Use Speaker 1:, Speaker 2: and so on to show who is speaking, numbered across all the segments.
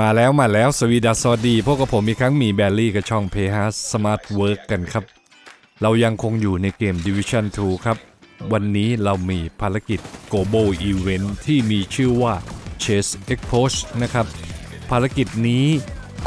Speaker 1: มาแล้วมาแล้วสวีดัสสวัสดี พวกกับผมอีกครั้งมีแบลลี่กับช่อง p h a s Smart Work กันครับ เรายังคงอยู่ในเกม Division 2 ครับ วันนี้เรามีภารกิจ Global Event ที่มีชื่อว่า Chase Expose นะครับ ภารกิจนี้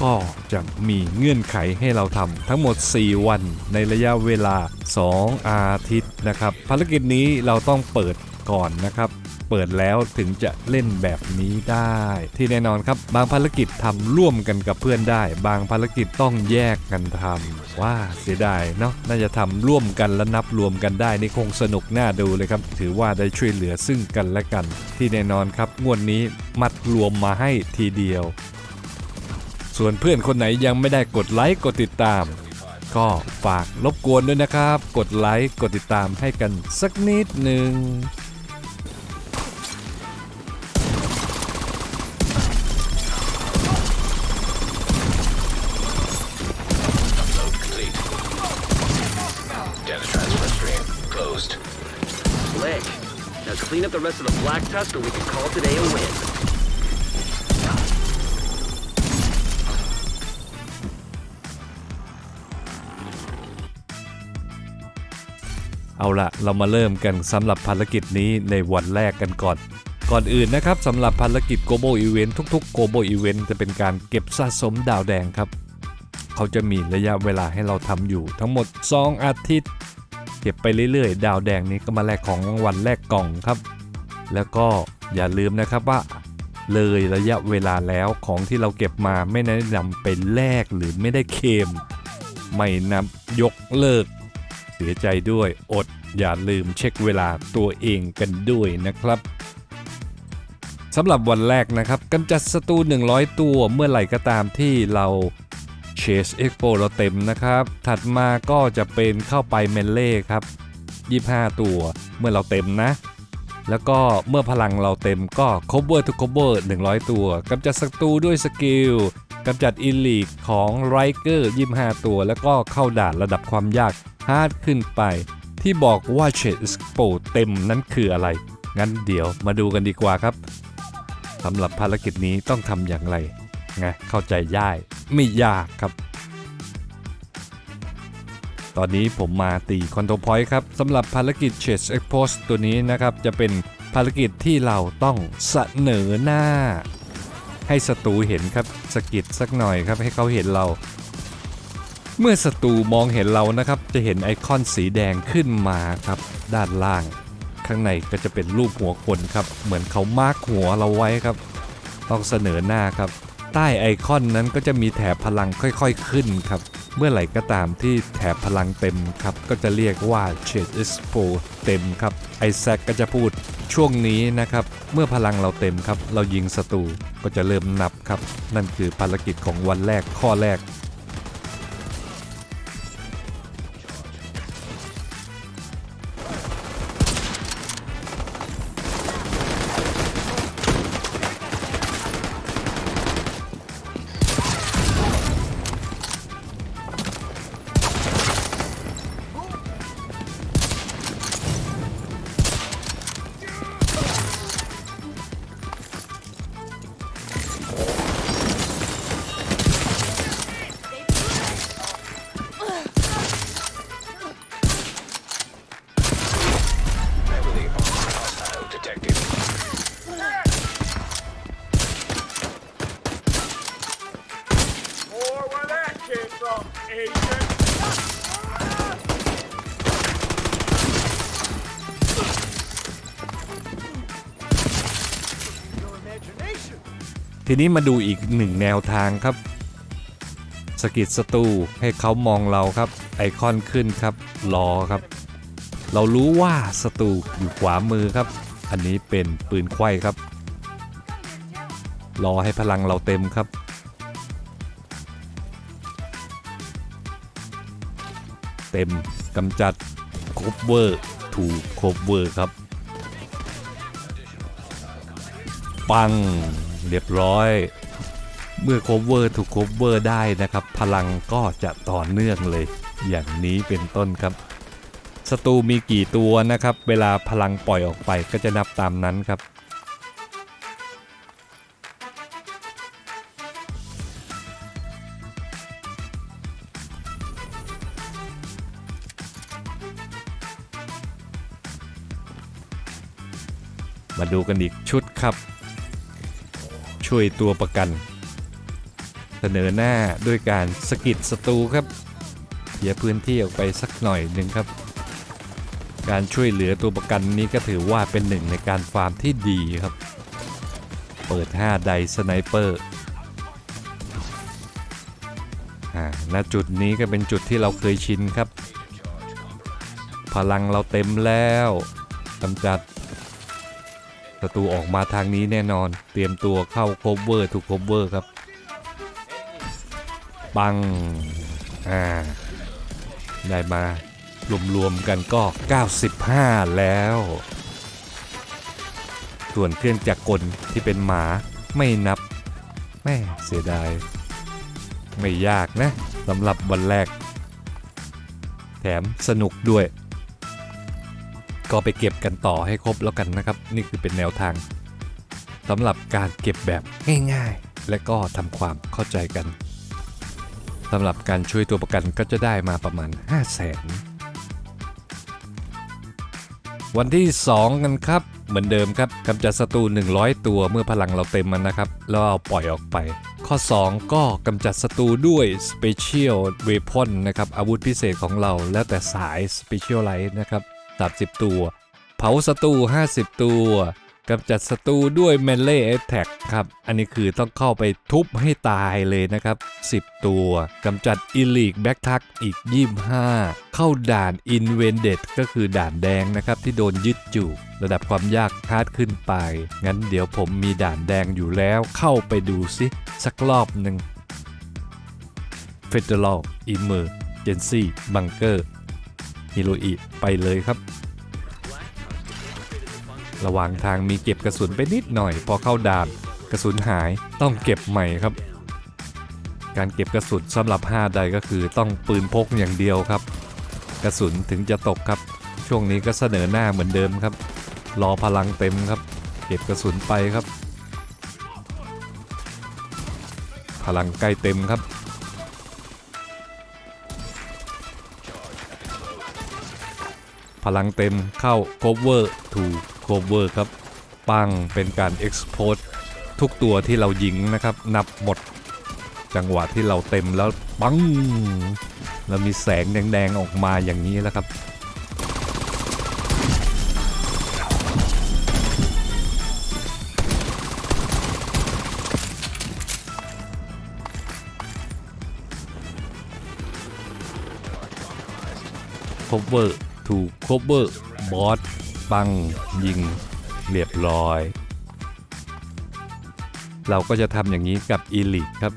Speaker 1: ก็จะมีเงื่อนไขให้เราทำทั้งหมด 4 วันในระยะเวลา 2 อาทิตย์นะครับ ภารกิจนี้เราต้องเปิดก่อนนะครับ เปิดแล้วถึงจะเล่นแบบนี้ได้ ที่แน่นอนครับบางภารกิจทำร่วมกันกับเพื่อนได้ บางภารกิจต้องแยกกันทำว่าเสียดายเนาะน่าจะทำร่วมกันและนับรวมกันได้นี่คงสนุกน่าดูเลยครับ ถือว่าได้ช่วยเหลือซึ่งกันและกัน ที่แน่นอนครับงวดนี้มัดรวมมาให้ทีเดียว ส่วนเพื่อนคนไหนยังไม่ได้กดไลค์กดติดตามก็ฝากรบกวนด้วยนะครับ กดไลค์ กดติดตามให้กันสักนิดหนึ่ง
Speaker 2: up the rest of the black tusk or we can call today a win.
Speaker 1: เอาละเรามาเริ่มกันสำหรับภารกิจนี้ในวันแรกกันก่อน ก่อนอื่นนะครับสำหรับภารกิจ Global Event ทุกๆ Global Event จะเป็นการเก็บสะสมดาวแดงครับ เขาจะมีระยะเวลาให้เราทำอยู่ทั้งหมด 2 อาทิตย์ เก็บไปเรื่อยๆ ดาวแดงนี้ก็มาแลกของรางวัลแลกกล่องครับ แล้วก็อย่าลืมนะครับว่า เลยระยะเวลาแล้วของที่เราเก็บมาไม่แนะนำไปแลกหรือไม่ได้เคม ไม่นับยกเลิก เสียใจด้วยอดอย่าลืมเช็คเวลาตัวเองกันด้วยนะครับสำหรับวันแรกนะครับกำจัดศัตรู100 ตัวเมื่อไหร่ก็ตามที่เรา Chase Expo เราเต็มนะครับ ถัดมาก็จะเป็นเข้าไปเมนเล่ครับ 25 ตัวเมื่อเราเต็มนะ แล้วก็เมื่อพลังเราเต็มก็ cover to cover 100 ตัวกำจัดศัตรูด้วยสกิลกำจัดอิลีกของไรเกอร์25 ตัว แล้วก็เข้าด่านระดับความยากฮาร์ดขึ้นไป ที่บอกว่าเชดสโปเต็มนั้นคืออะไร งั้นเดี๋ยวมาดูกันดีกว่าครับสำหรับภารกิจนี้ต้องทำอย่างไรไงเข้าใจยายไม่ยากครับ ตอนนี้ผมมาตีคอนโทรพอยต์ครับสำหรับภารกิจ Chase e x p o s ตัวนี้นะครับ จะเป็นภารกิจที่เราต้องเสนอหน้า ให้ศัตรูเห็นครับสะกิดสักหน่อยครับให้เขาเห็นเรา เมื่อศัตรูมองเห็นเรานะครับ จะเห็นไอคอนสีแดงขึ้นมาครับ ด้านล่าง ข้างในก็จะเป็นรูปหัวคนครับ เหมือนเขามาร์กหัวเราไว้ครับ ต้องเสนอหน้าครับ ใต้ไอคอนนั้นก็จะมีแถบพลังค่อย ๆ ขึ้นครับ เมื่อไหร่ก็ตามที่แถบพลังเต็มครับ ก็จะเรียกว่า c h a d e s 4เต็มครับ ไอแซกก็จะพูดช่วงนี้นะครับ เมื่อพลังเราเต็มครับ เรายิงศัตรูก็จะเริ่มนับครับ นั่นคือภารกิจของวันแรกข้อแรก ทีนี้มาดูอีกหนึ่งแนวทางครับสกิดศัตรูให้เขามองเราครับ ไอคอนขึ้นครับรอครับ เรารู้ว่าศัตรูอยู่ขวามือครับ อันนี้เป็นปืนไขว้ครับ รอให้พลังเราเต็มครับ เต็มกำจัดคบเวอร์ถูกคบเวอร์ครับ ปัง เรียบร้อย เมื่อโคเวอร์ถูกโคเวอร์ได้นะครับ พลังก็จะต่อเนื่องเลย อย่างนี้เป็นต้นครับศัตรูมีกี่ตัวนะครับ เวลาพลังปล่อยออกไปก็จะนับตามนั้นครับ มาดูกันอีกชุดครับ ช่วยตัวประกัน เสนอหน้าด้วยการสกิดศัตรูครับเคลียพื้นที่ออกไปสักหน่อยหนึ่งครับ การช่วยเหลือตัวประกันนี้ก็ถือว่าเป็นหนึ่งในการฟาร์มที่ดีครับ เปิด 5 ไดสไนเปอร์ณจุดนี้ก็เป็นจุดที่เราเคยชินครับ พลังเราเต็มแล้วกำจัด ศัตรูออกมาทางนี้แน่นอน เตรียมตัวเข้าโคเวอร์ถูกโคเวอร์ครับ ปัง อ่า ได้มารวมๆกันก็ 95 แล้ว ส่วนเครื่องจักรกลที่เป็นหมาไม่นับ แม่เสียดาย ไม่ยากนะสำหรับวันแรก แถมสนุกด้วย ก็ไปเก็บกันต่อให้ครบแล้วกันนะครับ นี่คือเป็นแนวทางสำหรับการเก็บแบบง่ายๆ และก็ทำความเข้าใจกันสำหรับการช่วยตัวประกันก็จะได้มาประมาณ 5 0 0แสนวันที่ 2 กันครับ เหมือนเดิมครับกำจัดศัตรู100 ตัวเมื่อพลังเราเต็มมันนะครับ แล้วเอาปล่อยออกไป ข้อ 2 ก็กำจัดศัตรูด้วย Special Weapon นะครับอาวุธพิเศษของเราแล้วแต่สาย Specialized นะครับ 30 ตัว เผาศัตรู50 ตัวกำจัดศัตรูด้วย Melee Attack ครับ อันนี้คือต้องเข้าไปทุบให้ตายเลยนะครับ 10 ตัวกำจัด Elite Back t a c อีก 25 เข้าด่าน Invaded ก็คือด่านแดงนะครับ ที่โดนยึดอยู่ ระดับความยากคาดขึ้นไป งั้นเดี๋ยวผมมีด่านแดงอยู่แล้วเข้าไปดูซิสักรอบหนึ่ง Federal Emergency Bunker ฮิโรอิไปเลยครับ ระหว่างทางมีเก็บกระสุนไปนิดหน่อย พอเข้าด่านกระสุนหายต้องเก็บใหม่ครับ การเก็บกระสุนสำหรับ 5 ใดก็คือต้องปืนพกอย่างเดียวครับ กระสุนถึงจะตกครับ ช่วงนี้ก็เสนอหน้าเหมือนเดิมครับ รอพลังเต็มครับ เก็บกระสุนไปครับ พลังใกล้เต็มครับ พลังเต็มเข้า cover to cover ครับ ปังเป็นการ expose ทุกตัวที่เรายิงนะครับ นับหมด จังหวะที่เราเต็มแล้วปังแล้วมีแสงแดงๆออกมาอย่างนี้แล้วครับ cover to cover boss ปังยิงเรียบร้อย เราก็จะทำอย่างนี้กับ e l i t e ครับ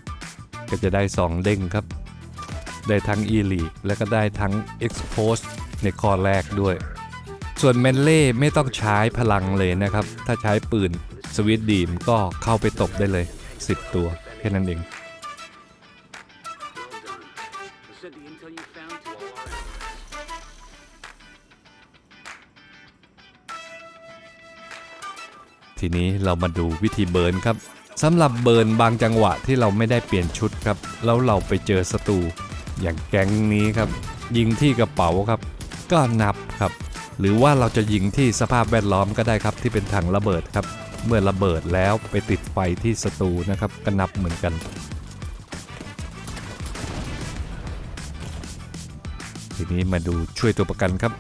Speaker 1: ก็จะได้ 2 เด้งครับ ได้ทั้ง e l i t e และก็ได้ทั้ง expose ในข้อแรกด้วย ส่วนแมนเล่ไม่ต้องใช้พลังเลยนะครับ ถ้าใช้ปืนสวิตดีมก็เข้าไปตบได้เลย 10 ตัว แค่นั้นเอง ทีนี้เรามาดูวิธีเบิร์นครับสำหรับเบิร์นบางจังหวะที่เราไม่ได้เปลี่ยนชุดครับ แล้วเราไปเจอศัตรูอย่างแก๊งนี้ครับ ยิงที่กระเป๋าครับ ก็นับครับ หรือว่าเราจะยิงที่สภาพแวดล้อมก็ได้ครับ ที่เป็นถังระเบิดครับ เมื่อระเบิดแล้วไปติดไฟที่ศัตรูนะครับก็นับเหมือนกันทีนี้มาดูช่วยตัวประกันครับ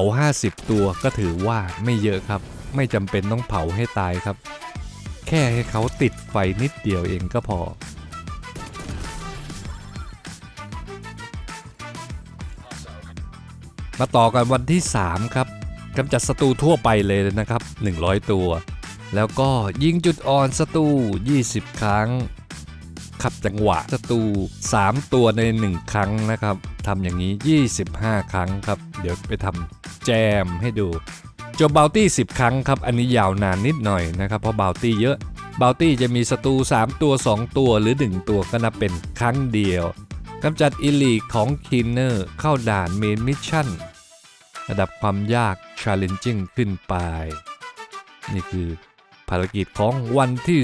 Speaker 1: า 50 ตัวก็ถือว่าไม่เยอะครับ ไม่จำเป็นต้องเผาให้ตายครับ แค่ให้เขาติดไฟนิดเดียวเองก็พอ มาต่อกันวันที่ 3 ครับกำจัดศัตรูทั่วไปเลยนะครับ 100 ตัว แล้วก็ยิงจุดอ่อนศัตรู20 ครั้ง ขับจังหวะศัตรู3ตัวใน 1 ครั้งนะครับ ทำอย่างนี้ 25 ครั้งครับ เดี๋ยวไปทำแจมให้ดูจบบาวตี้ 10 ครั้งครับ อันนี้ยาวนานนิดหน่อยนะครับเพราะบาวตี้เยอะบาวตี้จะมีศัตรู3 ตัว 2 ตัวหรือ 1 ตัวก็นับเป็นครั้งเดียวกำจัดอิลีของคินเนอร์เข้าด่านเมนมิชชั่นระดับความยาก challenging ขึ้นไป นี่คือภารกิจของวันที่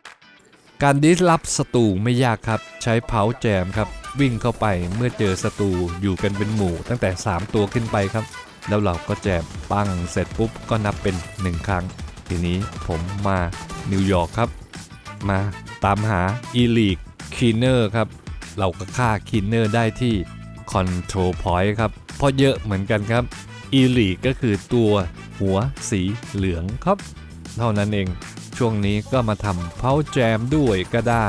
Speaker 1: 3 การดิสรับศัตรูไม่ยากครับ ใช้เผาแจมครับ วิ่งเข้าไปเมื่อเจอศัตรูอยู่กันเป็นหมู่ ตั้งแต่ 3 ตัวขึ้นไปครับ แล้วเราก็แจมปังเสร็จปุ๊บก็นับเป็น 1 ครั้ง ทีนี้ผมมานิวยอร์กครับ มาตามหาอีลีกคีเนอร์ครับ เราก็ฆ่าคีเนอร์ได้ที่ Control Point ครับ เพราะเยอะเหมือนกันครับอีลีกก็คือตัวหัวสีเหลืองครับ เท่านั้นเองช่วงนี้ก็มาทำเพาแจมด้วยก็ได้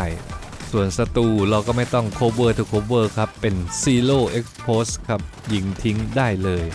Speaker 1: ส่วนศัตรูเราก็ไม่ต้อง cover to cover ครับ เป็น zero expose ครับ ยิงทิ้งได้เลย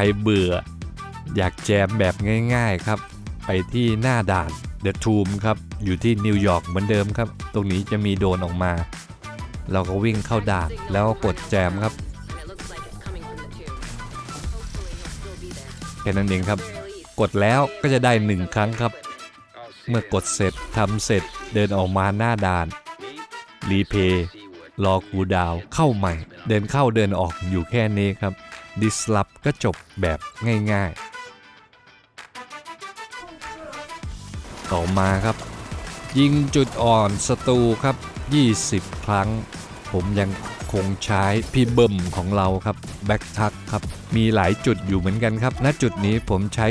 Speaker 1: รเบื่อ อยากแจมแบบง่ายๆครับ ไปที่หน้าด่าน The Tomb ครับ อยู่ที่นิวยอร์กเหมือนเดิมครับ ตรงนี้จะมีโดนออกมา เราก็วิ่งเข้าด่านแล้วกดแจมครับแค่นั้นเองครับ กดแล้วก็จะได้หนึ่งครั้งครับ เมื่อกดเสร็จทำเสร็จเดินออกมาหน้าด่าน รีเพย์รอคูดาวเข้าใหม่ เดินเข้าเดินออกอยู่แค่นี้ครับ ดิสล p ก็จบแบบง่ายๆ ต่อมาครับ ยิงจุดอ่อนศัตรูครับ 20 ครั้ง ผมยังคงใช้พี่เบิ่มของเราครับแบ็กทักครับ มีหลายจุดอยู่เหมือนกันครับ ณจุดนี้ผมใช้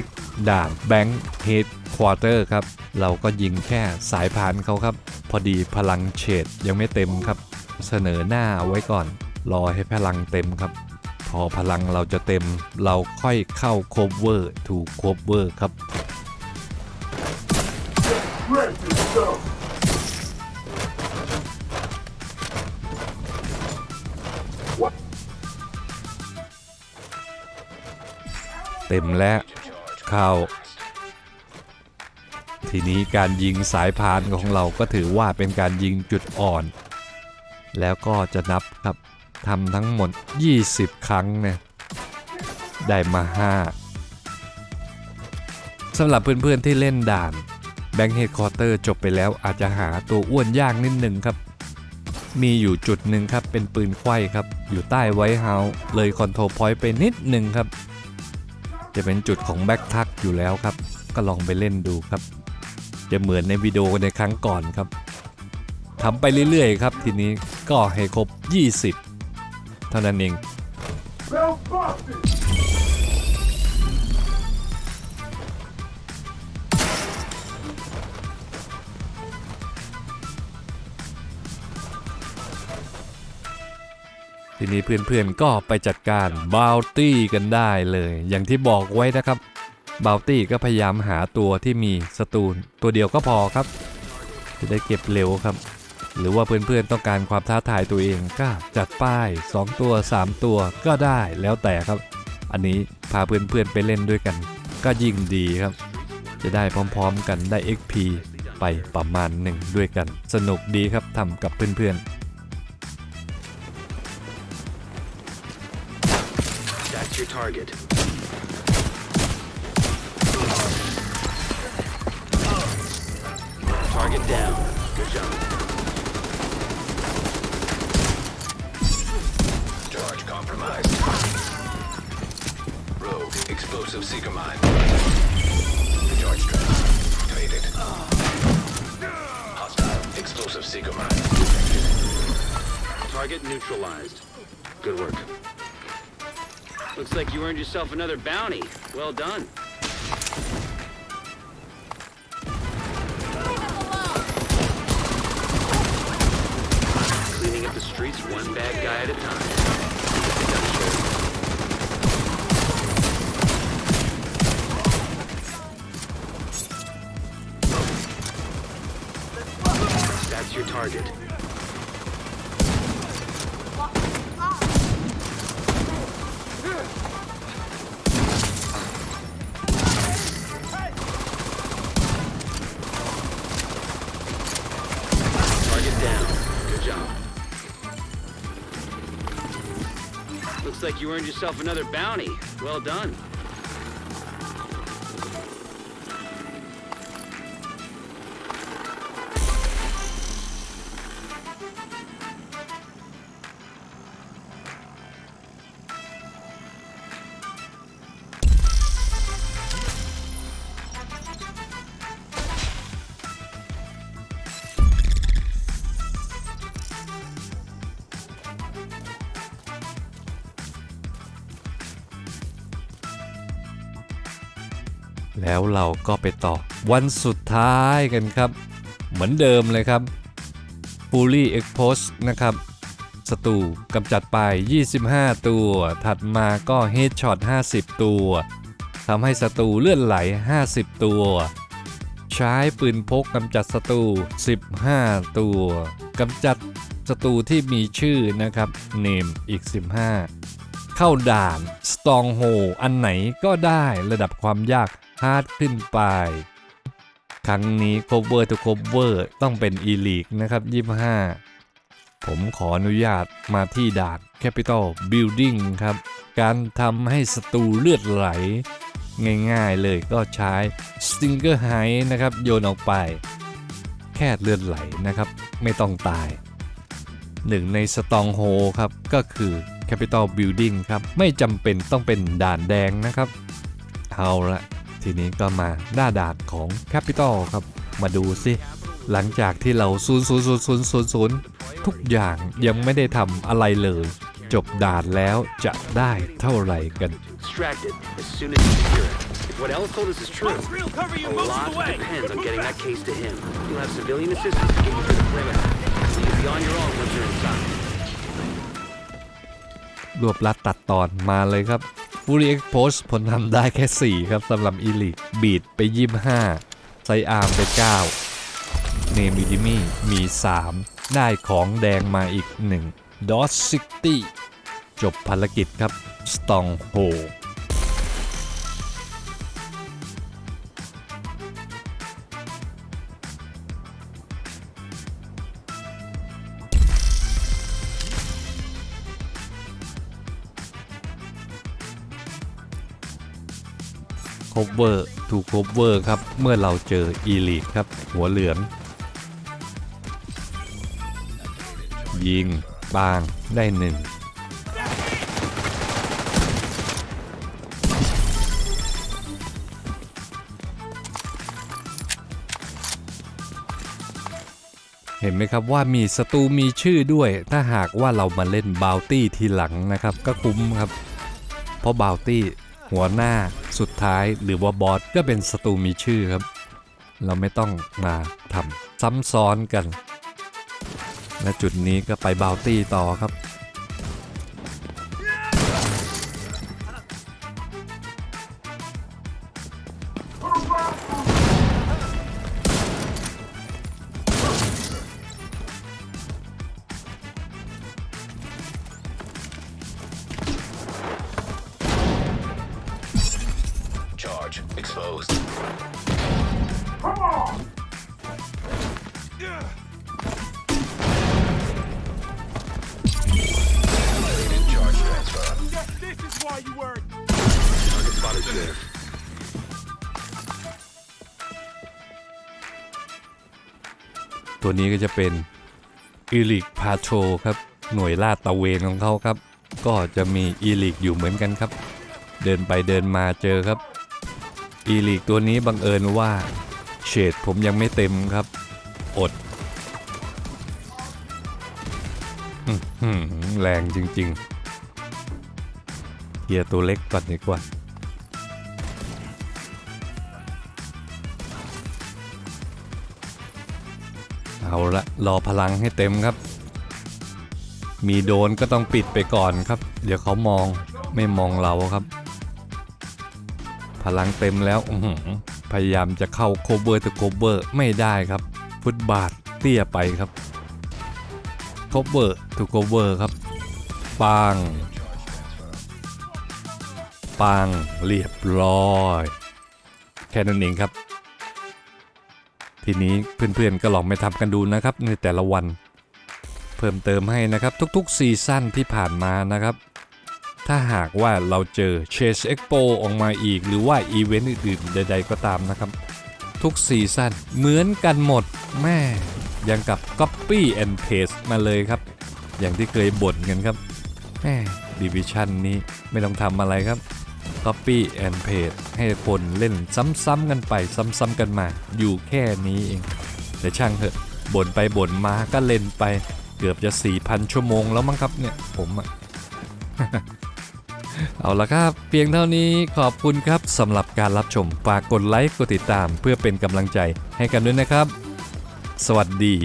Speaker 1: ด่านแบงค์เฮดควอเตอร์ครับ เราก็ยิงแค่สายพานเขาครับ พอดีพลังเฉดยังไม่เต็มครับ เสนอหน้าไว้ก่อน รอให้พลังเต็มครับ พอพลังเราจะเต็มเราค่อยเข้าโคเวอร์ถูกโคเวอร์ครับ เต็มแล้วเข้า ทีนี้การยิงสายพานของเราก็ถือว่าเป็นการยิงจุดอ่อน แล้วก็จะนับครับ ทำทั้งหมด 20 ครั้งเนี่ยได้มา 5สำหรับเพื่อนๆที่เล่นด่านแบงค์เฮดคอร์เตอร์จบไปแล้วอาจจะหาตัวอ้วนยากนิดหนึ่งครับ มีอยู่จุดหนึ่งครับเป็นปืนไขว้ครับ อยู่ใต้ไวท์เฮาส์เลยคอนโทรลพอยต์ไปนิดหนึ่งครับ จะเป็นจุดของแบ็กทักอยู่แล้วครับ ก็ลองไปเล่นดูครับ จะเหมือนในวิดีโอในครั้งก่อนครับทำไปเรื่อยๆครับทีนี้ก็ให้ครบ 20 เท่านั้นเอง ทีนี้เพื่อนๆก็ไปจัดการบาวตี้กันได้เลย อย่างที่บอกไว้นะครับบาวตี้ก็พยายามหาตัวที่มีสตูนตัวเดียวก็พอครับ จะได้เก็บเร็วครับ หรือว่าเพื่อนๆต้องการความท้าทายตัวเองก็จัดป้าย 2 ตัว 3 ตัวก็ได้แล้วแต่ครับ อันนี้พาเพื่อนๆไปเล่นด้วยกัน ก็ยิ่งดีครับ จะได้พร้อมๆ กันได้ XP ไปประมาณหนึ่งด้วยกัน สนุกดีครับทำกับเพื่อนๆ
Speaker 2: Target down. Good job.
Speaker 3: Explosive seeker mine. Activated. Hostile, explosive seeker mine.
Speaker 2: Target neutralized. Good work. Looks like you earned yourself another bounty. Well done. You earned yourself another bounty. Well done.
Speaker 1: แล้วเราก็ไปต่อวันสุดท้ายกันครับ เหมือนเดิมเลยครับ Fully Expose นะครับศัตรูกำจัดไป 25 ตัว ถัดมาก็ Headshot 50 ตัวทำให้ศัตรูเลื่อนไหล 50 ตัว ใช้ปืนพกกำจัดศัตรู 15 ตัวกำจัดศัตรูที่มีชื่อนะครับเนมอีก 15 เข้าด่าน Stronghold อันไหนก็ได้ระดับความยาก ฮาร์ดขึ้นไป ครั้งนี้ cover to cover ต้องเป็น Elite นะครับ 25 ผมขออนุญาตมาที่ด่าน Capital Building ครับ การทำให้ศัตรูเลือดไหล ง่ายๆเลยก็ใช้ Stinger High นะครับ โยนออกไป แค่เลือดไหลนะครับ ไม่ต้องตายหนึ่งในสตองโฮครับ ก็คือ Capital Building ครับ ไม่จำเป็นต้องเป็นด่านแดงนะครับ เอาละ ทีนี้ก็มาหน้าด่านของ Capital ครับ มาดูสิ หลังจากที่เรา0 0 0 0 0 0 ทุกอย่างยังไม่ได้ทำอะไรเลย จบด่านแล้วจะได้เท่าไหร่กัน
Speaker 2: Extracted as soon as you secure it. If what Ellis told us is true,
Speaker 4: Let's real cover you
Speaker 2: a
Speaker 4: most of
Speaker 2: lot
Speaker 4: the way.
Speaker 2: depends on
Speaker 4: Move
Speaker 2: getting
Speaker 4: back.
Speaker 2: that case to him. You'll have civilian assistance to get you through the perimeter. So you'll be on your own once you're inside.
Speaker 1: รวบลัดตัดตอนมาเลยครับ ฟูรีเอ็กโพสผลทำได้แค่ 4 ครับสำหรับอีลิกบีดไป25ไซอาร์มไป 9 เนมิดิมี่มี 3 ได้ของแดงมาอีก1 d o s 60จบภารกิจครับ สตองโฮ o เวอร์ถูก o เวอร์ครับเมื่อเราเจอ Elite ครับ หัวเหลือง ยิงบางได้หนึ่งเห็นไหมครับว่ามีศัตรูมีชื่อด้วย ถ้าหากว่าเรามาเล่นบาวตี้ทีหลังนะครับ ก็คุ้มครับ เพราะบาวตี้หัวหน้า สุดท้ายหรือว่าบอสก็เป็นศัตรูมีชื่อครับ เราไม่ต้องมาทำซ้ำซ้อนกัน และจุดนี้ก็ไปบาวตี้ต่อครับ ตัวนี้ก็จะเป็นอีลิกพาโชครับ หน่วยลาดตะเวนของเขาครับ ก็จะมีอีลิกอยู่เหมือนกันครับ เดินไปเดินมาเจอครับ อีลิกตัวนี้บังเอิญว่าเฉดผมยังไม่เต็มครับ อดแรงจริง ๆเคลียตัวเล็กก่อนดีกว่า เอาละรอพลังให้เต็มครับ มีโดนก็ต้องปิดไปก่อนครับ เดี๋ยวเขามองไม่มองเราครับ พลังเต็มแล้วพยายามจะเข้าโคเบอร์ตโคเบอร์ไม่ได้ครับ ฟุตบาทเตี้ยไปครับโคเบอร์ถูกโคเบอร์ครับปางปางเรียบร้อย แค่นั้นเองครับ ทีนี้เพื่อนๆก็ลองไปทำกันดูนะครับในแต่ละวัน เพิ่มเติมให้นะครับทุกๆซีซั่นที่ผ่านมานะครับ ถ้าหากว่าเราเจอ Chase Expo ออกมาอีก หรือว่าอีเวนต์อื่นๆ ใดๆก็ตามนะครับ ทุกซีซั่นเหมือนกันหมดแม่ยังกับ Copy and Paste มาเลยครับ อย่างที่เคยบ่นกันครับแม่ดิวิชันนี้ไม่ต้องทำอะไรครับ Copy and Paste ให้คนเล่นซ้ำๆกันไปซ้ำๆกันมา อยู่แค่นี้เอง แต่ช่างเถอะบ่นไปบ่นมาก็เล่นไป เกือบจะ 4,000 ชั่วโมงแล้วมั้งครับเนี่ยผมอะ เอาละครับ เพียงเท่านี้ขอบคุณครับสำหรับการรับชมฝากกดไลค์กดติดตาม เพื่อเป็นกำลังใจให้กันด้วยนะครับ สวัสดี